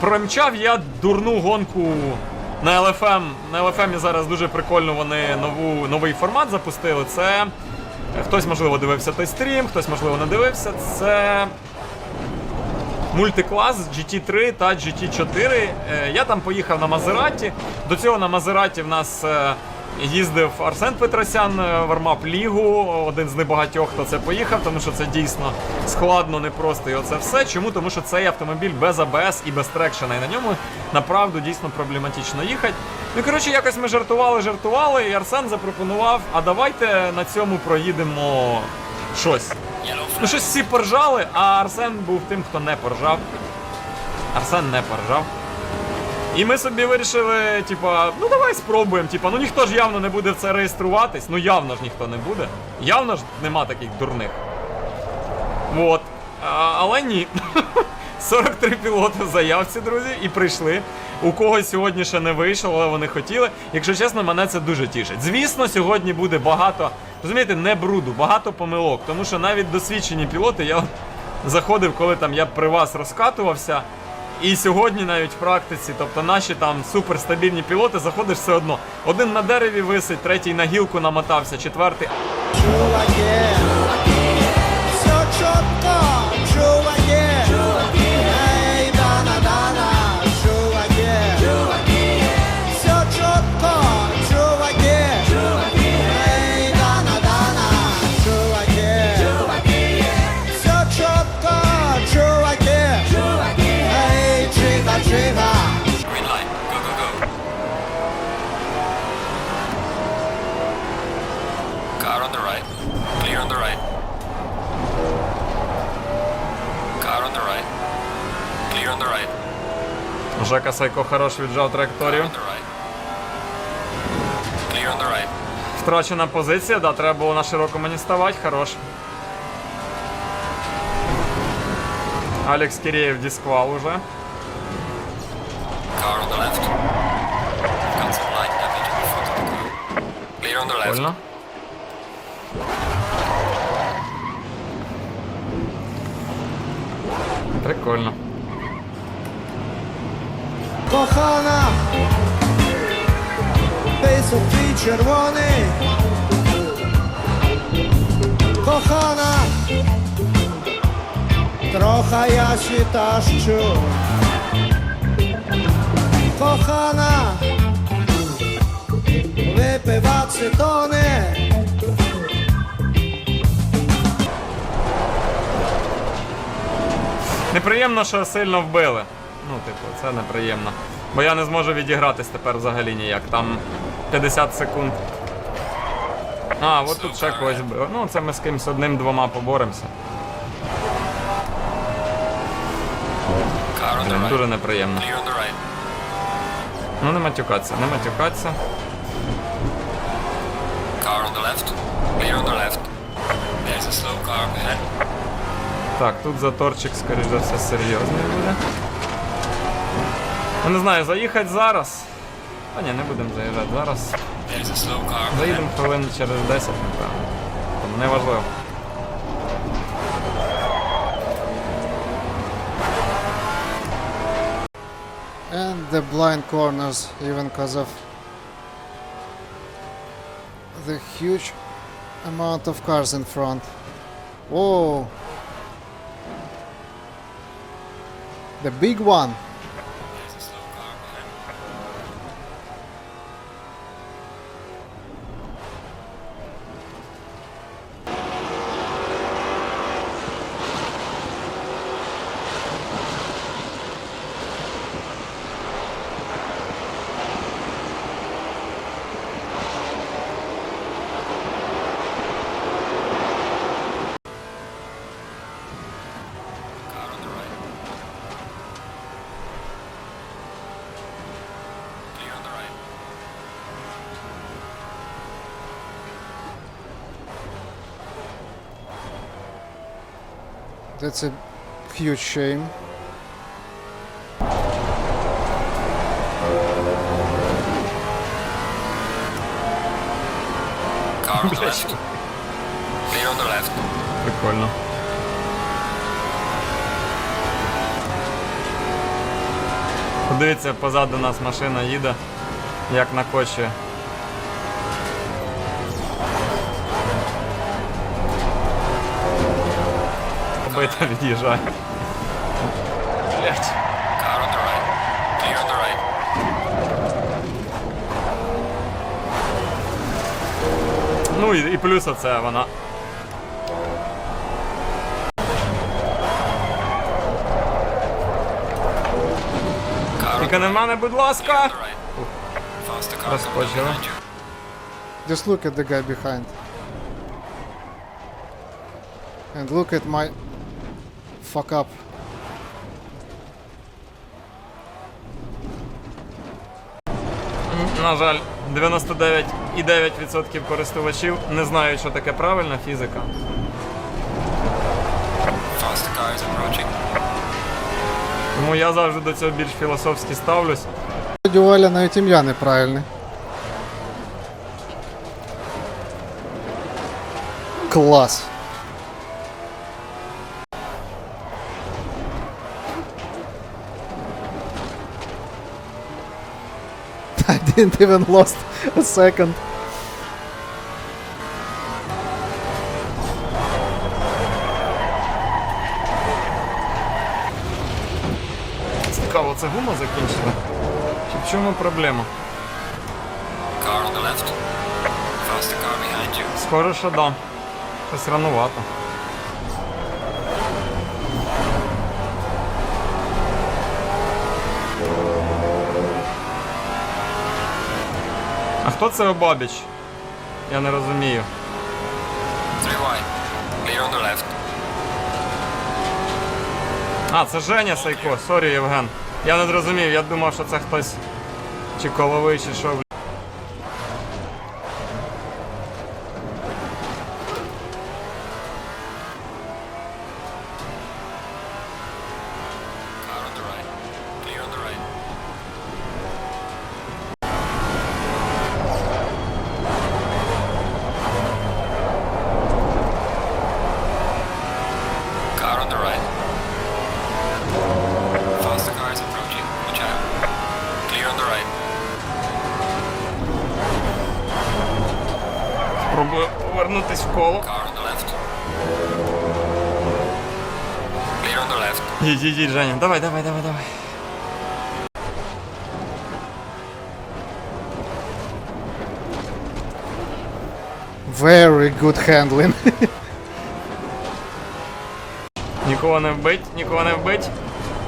Промчав я дурну гонку на LFM. На LFM зараз дуже прикольно вони нову, новий формат запустили. Це. Хтось, можливо, дивився той стрім, хтось, можливо, не дивився. Це мультиклас GT3 та GT4. Е, Я там поїхав на Мазераті. До цього на Мазераті в нас е, їздив Арсен Петросян е, в Лігу, один з небагатьох, хто це поїхав, тому що це дійсно складно, непросто і оце все. Чому? Тому що цей автомобіль без АБС і без трекшена, і на ньому направду дійсно проблематично їхати. Ну, коротше, якось ми жартували, жартували, і Арсен запропонував: а давайте на цьому проїдемо щось. Ну, щось всі поржали, а Арсен був тим, хто не поржав. Арсен не поржав. І ми собі вирішили, типа, ну давай спробуємо. Типа, ну ніхто ж явно не буде в це реєструватись. Ну явно ж ніхто не буде. Явно ж нема таких дурних. Вот. А, але ні. 43 пілоти в заявці, друзі, і прийшли. У когось сьогодні ще не вийшло, але вони хотіли. Якщо чесно, мене це дуже тішить. Звісно, сьогодні буде багато, розумієте, не бруду, багато помилок. Тому що навіть досвідчені пілоти, я от заходив, коли там я при вас розкатувався. І сьогодні навіть в практиці, тобто наші там суперстабільні пілоти, заходиш все одно. Один на дереві висить, третій на гілку намотався, четвертий чуваки. Жека Сайко хорош віджав траєкторію. On the right. Clear on the right. Втрачена позиція, да, треба було на широко мені ставати, хорош. Алекс Киреєв дисквал уже. Car on Кохана, писок твій червоний. Кохана, троха я щитащу. Кохана, випива цитони. Неприємно, що сильно вбили. Ну, типу, це неприємно. Бо я не зможу відігратись тепер взагалі ніяк. Там 50 секунд. А, от тут ще когось вбили. Ну, це ми з кимось одним-двома поборемося. Блін, дуже неприємно. Ну не матюкатися, не матюкатися. Car on the left. Clear on the left. There's a slow car ahead. Так, тут заторчик, скоріш за все, серйозний буде. Ну не знаю, заїхати зараз. А ні, не будемо заїжджати зараз. There's a slow car up ahead. Заїдемо хвилин через 10, напевно. Тому не важливо. and the blind corners even because of the huge amount of cars in front. Whoa! The big one. That's a huge shame. Car on the left. Clear on the left. Прикольно. Подивіться, позаду нас машина їде, як накочує. On the right. Ну і, і плюс оце вона. Car on Тільки на мене, будь the ласка. right. Faster car coming up Розпочали. behind you. Just look at the guy behind. And look at my fuck up. На жаль, 99,9% користувачів не знають, що таке правильна фізика. Тому я завжди до цього більш філософськи ставлюсь. Валя навіть ім'я неправильне. Клас. Didn't even lost a second. Цікаво, це гума закінчила? Чи в чому проблема? Car on the left. Faster car behind you. Схоже, що да. Щось ранувато. А хто це Обабіч? Я не розумію. Three. Clear on the left. А, це Женя Сайко, сорі, Євген. Я не зрозумів, я думав, що це хтось чи коловий, чи що. Їдь, їдь, Женя. Давай, давай, давай, давай. Very good handling. Нікого не вбить, нікого не вбить.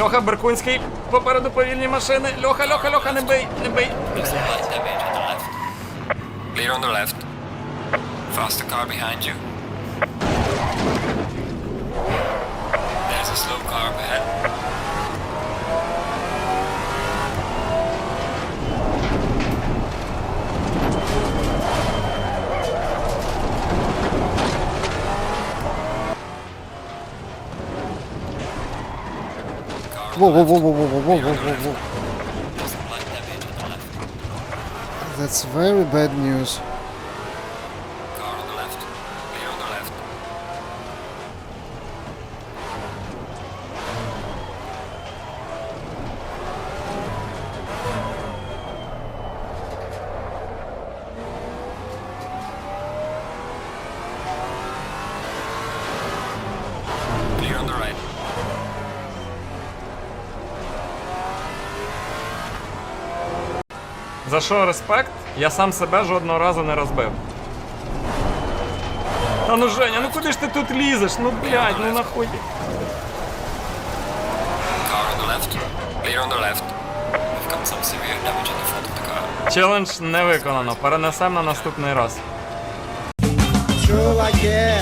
Льоха Беркунський, попереду повільні машини. Льоха, Льоха, Льоха, не бий, не бий. Clear on the left. Faster car behind you. slow car carb ahead. Whoa, whoa, whoa, whoa, whoa, whoa, whoa, whoa, whoa. That's very bad news. За що респект? Я сам себе жодного разу не розбив. Та ну Женя, ну куди ж ти тут лізеш? Ну блядь, ну нахуй. Челендж не виконано. Перенесемо на наступний раз. Чуваки,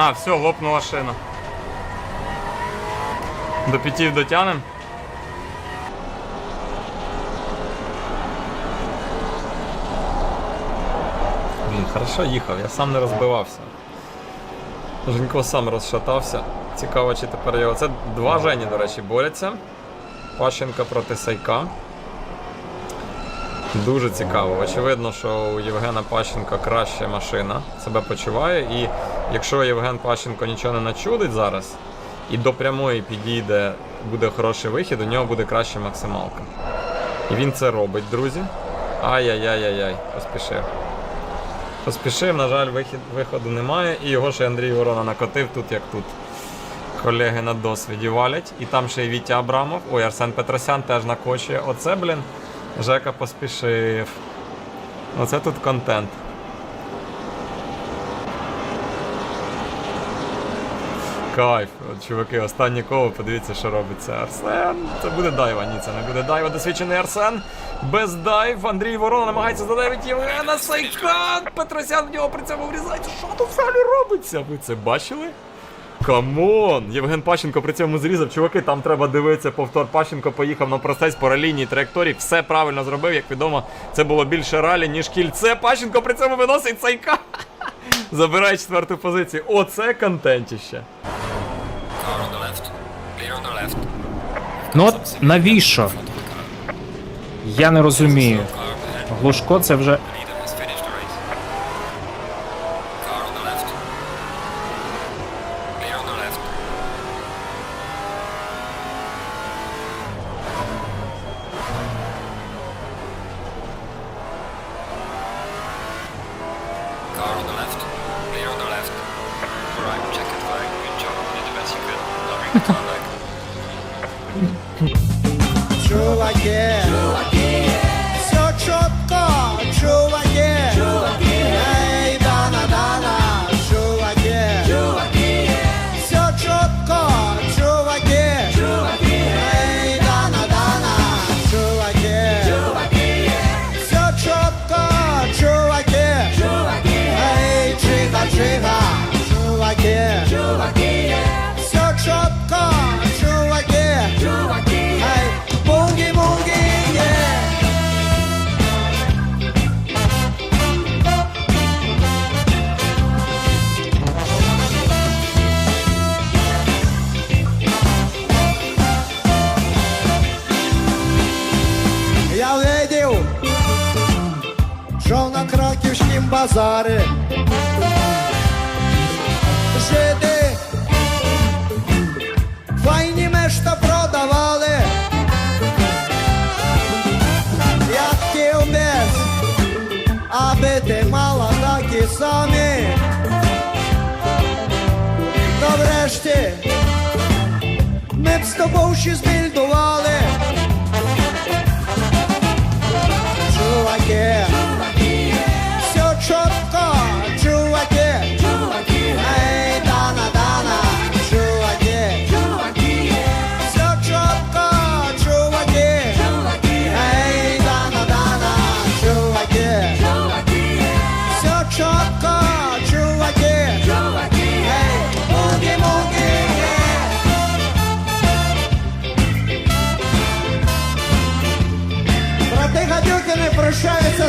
А, все, лопнула шина. До п'ятів дотянем. Блін, хорошо їхав, я сам не розбивався. Женько сам розшатався. Цікаво, чи тепер його. Це два Жені, до речі, борються. Пащенка проти Сайка. Дуже цікаво. Очевидно, що у Євгена Пащенка краща машина себе почуває. І якщо Євген Пащенко нічого не начудить зараз і до прямої підійде, буде хороший вихід, у нього буде краща максималка. І він це робить, друзі. Ай-яй-яй-яй-яй, поспішив. Поспішив, на жаль, вихід, виходу немає. І його ще Андрій Ворона накотив тут, як тут. Колеги на досвіді валять. І там ще й Вітя Абрамов. Ой, Арсен Петросян теж накочує. Оце, блін, Жека поспішив. Оце тут контент. Кайф, От, чуваки, останнє коло, подивіться, що робиться. Арсен. Це буде дайва. Ні, це не буде дайва. Досвідчений Арсен. Без дайв. Андрій Ворона намагається задайвити Євгена Сайкан. Петросян в нього при цьому врізається. Що тут взагалі робиться? Ви це бачили? Камон! Євген Пащенко при цьому зрізав. Чуваки, там треба дивитися повтор. Пащенко поїхав на простець по ралійній траєкторії. Все правильно зробив. Як відомо, це було більше ралі, ніж кільце. Пащенко при цьому виносить сайка. Забирає четверту позицію. Оце контентіще. Ну от навіщо? Я не розумію. Глушко це вже. The leader тобою ще збільдували.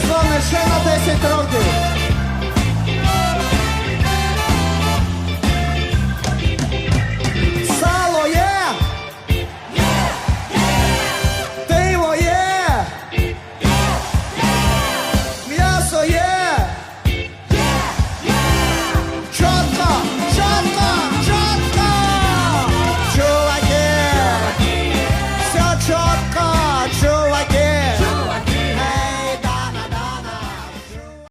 З вами ще на 10 років.